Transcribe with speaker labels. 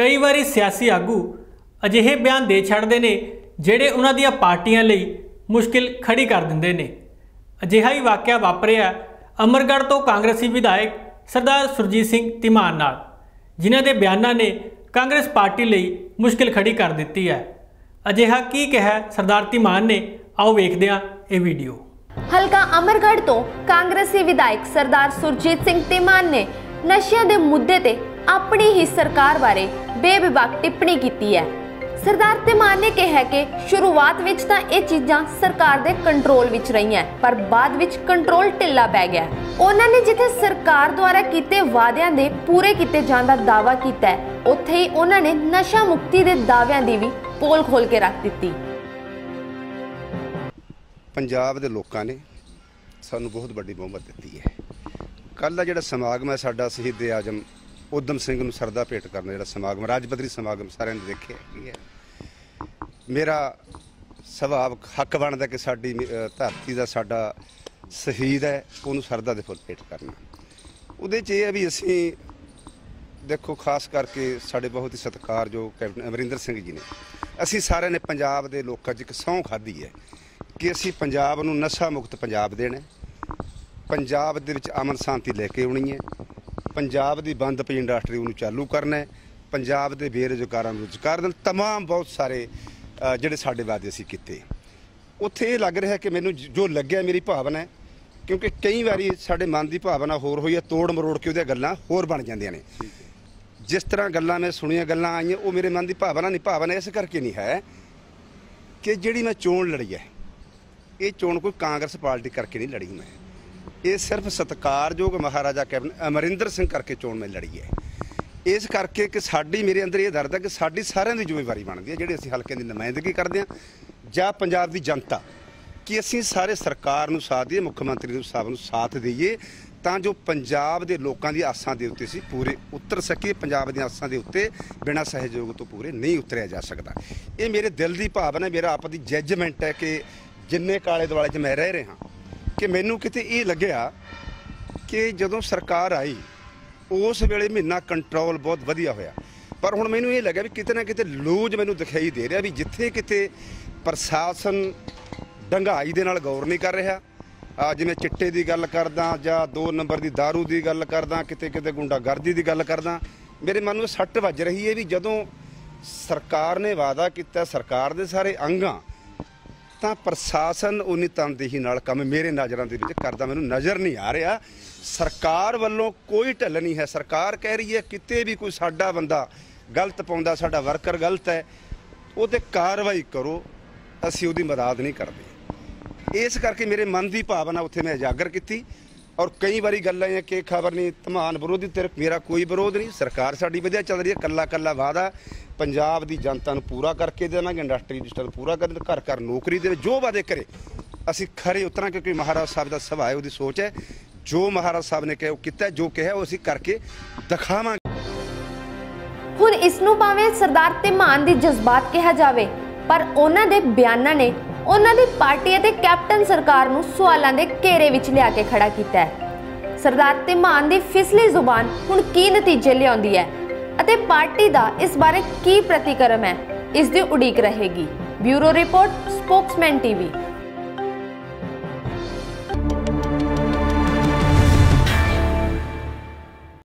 Speaker 1: ਕਈ ਵਾਰੀ ਸਿਆਸੀ ਆਗੂ ਅਜਿਹੇ ਬਿਆਨ ਦੇ ਛੱਡਦੇ ਨੇ ਜਿਹੜੇ ਉਹਨਾਂ ਦੀਆਂ ਪਾਰਟੀਆਂ ਲਈ ਮੁਸ਼ਕਿਲ ਖੜੀ ਕਰ ਦਿੰਦੇ ਨੇ। ਅਜਿਹਾ ਹੀ ਵਾਕਿਆ ਵਾਪਰਿਆ ਅਮਰਗੜ੍ਹ ਤੋਂ ਕਾਂਗਰਸੀ ਵਿਧਾਇਕ ਸਰਦਾਰ ਸੁਰਜੀਤ ਸਿੰਘ ਧੀਮਾਨ ਨਾਲ, ਜਿਨ੍ਹਾਂ ਦੇ ਬਿਆਨਾਂ ਨੇ ਕਾਂਗਰਸ ਪਾਰਟੀ ਲਈ ਮੁਸ਼ਕਿਲ ਖੜੀ ਕਰ ਦਿੱਤੀ ਹੈ। ਅਜਿਹਾ ਕੀ ਕਿਹਾ ਸਰਦਾਰ ਧੀਮਾਨ ਨੇ? ਆਓ ਵੇਖਦੇ ਹਾਂ ਇਹ ਵੀਡੀਓ।
Speaker 2: ਹਲਕਾ ਅਮਰਗੜ੍ਹ ਤੋਂ ਕਾਂਗਰਸੀ ਵਿਧਾਇਕ ਸਰਦਾਰ ਸੁਰਜੀਤ ਸਿੰਘ ਧੀਮਾਨ ਨੇ ਨਸ਼ਿਆਂ ਦੇ ਮੁੱਦੇ ਤੇ ਆਪਣੀ ਹੀ ਸਰਕਾਰ ਬਾਰੇ ਬੇਵਿਵਾਕ ਟਿੱਪਣੀ ਕੀਤੀ ਹੈ। ਸਰਦਾਰ ਧੀਮਾਨ ਨੇ ਕਿਹਾ ਕਿ ਸ਼ੁਰੂਆਤ ਵਿੱਚ ਤਾਂ ਇਹ ਚੀਜ਼ਾਂ ਸਰਕਾਰ ਦੇ ਕੰਟਰੋਲ ਵਿੱਚ ਰਹੀਆਂ, ਪਰ ਬਾਅਦ ਵਿੱਚ ਕੰਟਰੋਲ ਢਿੱਲਾ ਪੈ ਗਿਆ। ਉਹਨਾਂ ਨੇ ਜਿੱਥੇ ਸਰਕਾਰ ਦੁਆਰਾ ਕੀਤੇ ਵਾਅਦਿਆਂ ਦੇ ਪੂਰੇ ਕੀਤੇ ਜਾਣ ਦਾ ਦਾਅਵਾ ਕੀਤਾ, ਉੱਥੇ ਹੀ ਉਹਨਾਂ ਨੇ ਨਸ਼ਾ ਮੁਕਤੀ ਦੇ ਦਾਅਵਿਆਂ ਦੀ ਵੀ ਪੋਲ ਖੋਲ ਕੇ ਰੱਖ ਦਿੱਤੀ।
Speaker 3: ਪੰਜਾਬ ਦੇ ਲੋਕਾਂ ਨੇ ਸਾਨੂੰ ਬਹੁਤ ਵੱਡੀ ਬਹੁਮਤ ਦਿੱਤੀ ਹੈ। ਕੱਲ ਦਾ ਜਿਹੜਾ ਸਮਾਗਮ ਹੈ ਸਾਡਾ ਸ਼ਹੀਦ ਆਜਮ ਉਦਮ ਸਿੰਘ ਨੂੰ ਸਰਦਾ ਭੇਟ ਕਰਨ ਦਾ ਜਿਹੜਾ ਸਮਾਗਮ ਰਾਜ ਪੱਧਰੀ ਸਮਾਗਮ ਸਾਰਿਆਂ ਨੇ ਦੇਖਿਆ ਕੀ ਹੈ। ਮੇਰਾ ਸੁਭਾਵ ਹੱਕ ਬਣਦਾ ਕਿ ਸਾਡੀ ਧਰਤੀ ਦਾ ਸਾਡਾ ਸ਼ਹੀਦ ਹੈ, ਉਹਨੂੰ ਸਰਦਾ ਦੇ ਫੁੱਲ ਭੇਟ ਕਰਨਾ। ਉਹਦੇ 'ਚ ਇਹ ਹੈ ਵੀ ਅਸੀਂ ਦੇਖੋ, ਖਾਸ ਕਰਕੇ ਸਾਡੇ ਬਹੁਤ ਹੀ ਸਤਿਕਾਰਯੋਗ ਕੈਪਟਨ ਅਮਰਿੰਦਰ ਸਿੰਘ ਜੀ ਨੇ। ਅਸੀਂ ਸਾਰਿਆਂ ਨੇ ਪੰਜਾਬ ਦੇ ਲੋਕਾਂ 'ਚ ਇੱਕ ਸਹੁੰ ਖਾਧੀ ਹੈ ਕਿ ਅਸੀਂ ਪੰਜਾਬ ਨੂੰ ਨਸ਼ਾ ਮੁਕਤ ਪੰਜਾਬ ਦੇਣਾ ਪੰਜਾਬ ਦੇ ਵਿੱਚ ਅਮਨ ਸ਼ਾਂਤੀ ਲੈ ਕੇ ਆਉਣੀ ਹੈ। ਪੰਜਾਬ ਦੀ ਬੰਦ ਪਈ ਇੰਡਸਟਰੀ ਉਹਨੂੰ ਚਾਲੂ ਕਰਨਾ ਹੈ। ਪੰਜਾਬ ਦੇ ਬੇਰੁਜ਼ਗਾਰਾਂ ਨੂੰ ਰੁਜ਼ਗਾਰ ਦੇਣ। ਤਮਾਮ ਬਹੁਤ ਸਾਰੇ ਜਿਹੜੇ ਸਾਡੇ ਵਾਅਦੇ ਅਸੀਂ ਕੀਤੇ। ਉੱਥੇ ਇਹ ਲੱਗ ਰਿਹਾ ਕਿ ਮੈਨੂੰ ਜ- ਜੋ ਲੱਗਿਆ ਮੇਰੀ ਭਾਵਨਾ ਹੈ ਕਿਉਂਕਿ ਕਈ ਵਾਰੀ ਸਾਡੇ ਮਨ ਦੀ ਭਾਵਨਾ ਹੋਰ ਹੋਈ ਹੈ ਤੋੜ ਮਰੋੜ ਕੇ ਉਹਦੀਆਂ ਗੱਲਾਂ ਹੋਰ ਬਣ ਜਾਂਦੀਆਂ ਨੇ। ਜਿਸ ਤਰ੍ਹਾਂ ਗੱਲਾਂ ਮੈਂ ਸੁਣੀਆਂ ਗੱਲਾਂ ਆਈਆਂ ਉਹ ਮੇਰੇ ਮਨ ਦੀ ਭਾਵਨਾ ਨਹੀਂ ਭਾਵਨਾ ਇਸ ਕਰਕੇ ਨਹੀਂ ਹੈ ਕਿ ਜਿਹੜੀ ਮੈਂ ਚੋਣ ਲੜੀ ਹੈ ਇਹ ਚੋਣ ਕੋਈ ਕਾਂਗਰਸ ਪਾਰਟੀ ਕਰਕੇ ਨਹੀਂ ਲੜੀ ਮੈਂ। ਇਹ ਸਿਰਫ ਸਤਿਕਾਰਯੋਗ ਮਹਾਰਾਜਾ ਕੈਪਟਨ ਅਮਰਿੰਦਰ ਸਿੰਘ ਕਰਕੇ ਚੋਣ ਮੈਂ ਲੜੀ ਹੈ। ਇਸ ਕਰਕੇ ਕਿ ਸਾਡੀ, ਮੇਰੇ ਅੰਦਰ ਇਹ ਦਰਦ ਹੈ ਕਿ ਸਾਡੀ ਸਾਰਿਆਂ ਦੀ ਜ਼ਿੰਮੇਵਾਰੀ ਬਣਦੀ ਹੈ, ਜਿਹੜੇ ਅਸੀਂ ਹਲਕੇ ਦੀ ਨੁਮਾਇੰਦਗੀ ਕਰਦੇ ਹਾਂ ਜਾਂ ਪੰਜਾਬ ਦੀ ਜਨਤਾ, ਕਿ ਅਸੀਂ ਸਾਰੇ ਸਰਕਾਰ ਨੂੰ ਸਾਥ ਦਈਏ, ਮੁੱਖ ਮੰਤਰੀ ਨੂੰ ਸਾਹਿਬ ਨੂੰ ਸਾਥ ਦਈਏ, ਤਾਂ ਜੋ ਪੰਜਾਬ ਦੇ ਲੋਕਾਂ ਦੀ ਆਸਾਂ ਦੇ ਉੱਤੇ ਸੀ ਪੂਰੇ ਉਤਰ ਸਕੀਏ, ਪੰਜਾਬ ਦੀਆਂ ਆਸਾਂ ਦੇ ਉੱਤੇ ਬਿਨਾਂ ਸਹਿਯੋਗ ਤੋਂ ਪੂਰੇ ਨਹੀਂ ਉਤਰਿਆ ਜਾ ਸਕਦਾ। ਇਹ ਮੇਰੇ ਦਿਲ ਦੀ ਭਾਵਨਾ ਮੇਰਾ ਆਪ ਦੀ ਜੱਜਮੈਂਟ ਹੈ ਕਿ ਜਿੰਨੇ ਕਾਲੇ ਦੁਆਲੇ 'ਚ ਮੈਂ ਰਹਿ ਰਿਹਾ ਕਿ ਮੈਨੂੰ ਕਿਤੇ ਇਹ ਲੱਗਿਆ ਕਿ ਜਦੋਂ ਸਰਕਾਰ ਆਈ, ਉਸ ਵੇਲੇ ਮਹੀਨਾ ਕੰਟਰੋਲ ਬਹੁਤ ਵਧੀਆ ਹੋਇਆ। ਪਰ ਹੁਣ ਮੈਨੂੰ ਇਹ ਲੱਗਿਆ ਵੀ ਕਿਤੇ ਨਾ ਕਿਤੇ ਲੂਜ ਮੈਨੂੰ ਦਿਖਾਈ ਦੇ ਰਿਹਾ ਵੀ ਜਿੱਥੇ ਕਿਤੇ ਪ੍ਰਸ਼ਾਸਨ ਡੰਗਾਈ ਦੇ ਨਾਲ ਗੌਰ ਨਹੀਂ ਕਰ ਰਿਹਾ। ਆ ਜਿਵੇਂ ਚਿੱਟੇ ਦੀ ਗੱਲ ਕਰਦਾ ਜਾਂ 2 ਨੰਬਰ ਦੀ दारू ਦੀ ਗੱਲ ਕਰਦਾ, ਕਿਤੇ ਕਿਤੇ ਗੁੰਡਾਗਰਦੀ ਦੀ ਗੱਲ ਕਰਦਾ। ਮੇਰੇ ਮਨ ਨੂੰ ਇਹ ਸੱਟ ਵੱਜ ਰਹੀ ਹੈ ਵੀ ਜਦੋਂ ਸਰਕਾਰ ਨੇ ਵਾਅਦਾ ਕੀਤਾ, ਸਰਕਾਰ ਦੇ ਸਾਰੇ ਅੰਗਾਂ ਤਾਂ ਪ੍ਰਸ਼ਾਸਨ ਉਨੀ ਤਨਦੇਹੀ ਨਾਲ ਕੰਮ ਮੇਰੇ ਨਜ਼ਰਾਂ ਦੇ ਵਿੱਚ ਕਰਦਾ, ਮੈਨੂੰ ਨਜ਼ਰ ਨਹੀਂ ਆ ਰਿਹਾ। ਸਰਕਾਰ ਵੱਲੋਂ ਕੋਈ ਢਿੱਲ ਨਹੀਂ ਹੈ। ਸਰਕਾਰ ਕਹਿ ਰਹੀ ਹੈ, ਕਿਤੇ ਵੀ ਕੋਈ ਸਾਡਾ ਬੰਦਾ ਗਲਤ ਪਾਉਂਦਾ, ਸਾਡਾ ਵਰਕਰ ਗਲਤ ਹੈ ਉਹਤੇ ਕਾਰਵਾਈ ਕਰੋ, ਅਸੀਂ ਉਹਦੀ ਮਦਦ ਨਹੀਂ ਕਰਦੇ। ਇਸ ਕਰਕੇ ਮੇਰੇ ਮਨ ਦੀ ਭਾਵਨਾ ਉੱਥੇ ਮੈਂ ਉਜਾਗਰ ਕੀਤੀ। ਔਰ ਕਈ ਵਾਰੀ ਗੱਲਾਂ ਇਹ ਕਿ ਖਬਰ ਨਹੀਂ, ਧਮਾਨ ਵਿਰੋਧੀ ਤੇ ਮੇਰਾ ਕੋਈ ਵਿਰੋਧ ਨਹੀਂ। ਸਰਕਾਰ ਸਾਡੀ ਵਧੀਆ ਚੱਲ ਰਹੀ ਹੈ, ਕੱਲਾ ਕੱਲਾ ਵਾਦਾ ਪੰਜਾਬ ਦੀ ਜਨਤਾ ਨੂੰ ਪੂਰਾ ਕਰਕੇ ਦੇਵਾਂਗੇ, ਇੰਡਸਟਰੀ ਡਿਜੀਟਲ ਪੂਰਾ ਕਰ ਘਰ ਘਰ ਨੌਕਰੀ ਦੇਵੇ, ਜੋ ਵਾਦੇ ਕਰੇ। ਅਸੀਂ ਖਰੇ ਉਤਰਾਂ ਕਿਉਂਕਿ ਮਹਾਰਾਜ ਸਾਹਿਬ ਦਾ ਸਭਾ ਹੈ, ਉਹਦੀ ਸੋਚ ਹੈ। ਜੋ ਮਹਾਰਾਜ ਸਾਹਿਬ ਨੇ ਕਿਹਾ, ਉਹ ਕੀਤਾ ਜੋ ਕਿਹਾ, ਉਹ ਅਸੀਂ ਕਰਕੇ ਦਿਖਾਵਾਂਗੇ।
Speaker 2: ਹੁਣ ਇਸ ਨੂੰ ਭਾਵੇਂ ਸਰਦਾਰ ਧੀਮਾਨ ਦੇ ਜਜ਼ਬਾਤ ਕਿਹਾ ਜਾਵੇ, ਪਰ ਉਹਨਾਂ ਦੇ ਬਿਆਨਾਂ ਨੇ ਉਹਨਾਂ ਦੀ ਪਾਰਟੀ ਅਤੇ ਕੈਪਟਨ ਸਰਕਾਰ ਨੂੰ ਸਵਾਲਾਂ ਦੇ ਘੇਰੇ ਵਿੱਚ ਲਿਆ ਕੇ ਖੜਾ ਕੀਤਾ ਹੈ। ਸਰਦਾਰ ਧੀਮਾਨ ਦੀ ਫਿਸਲੀ ਜ਼ੁਬਾਨ ਹੁਣ ਕੀ ਨਤੀਜੇ ਲਿਆਉਂਦੀ ਹੈ ਅਤੇ ਪਾਰਟੀ ਦਾ ਇਸ ਬਾਰੇ ਕੀ ਪ੍ਰਤੀਕਰਮ ਹੈ, ਇਸ ਦੀ ਉਡੀਕ ਰਹੇਗੀ। Bureau report, spokesman TV.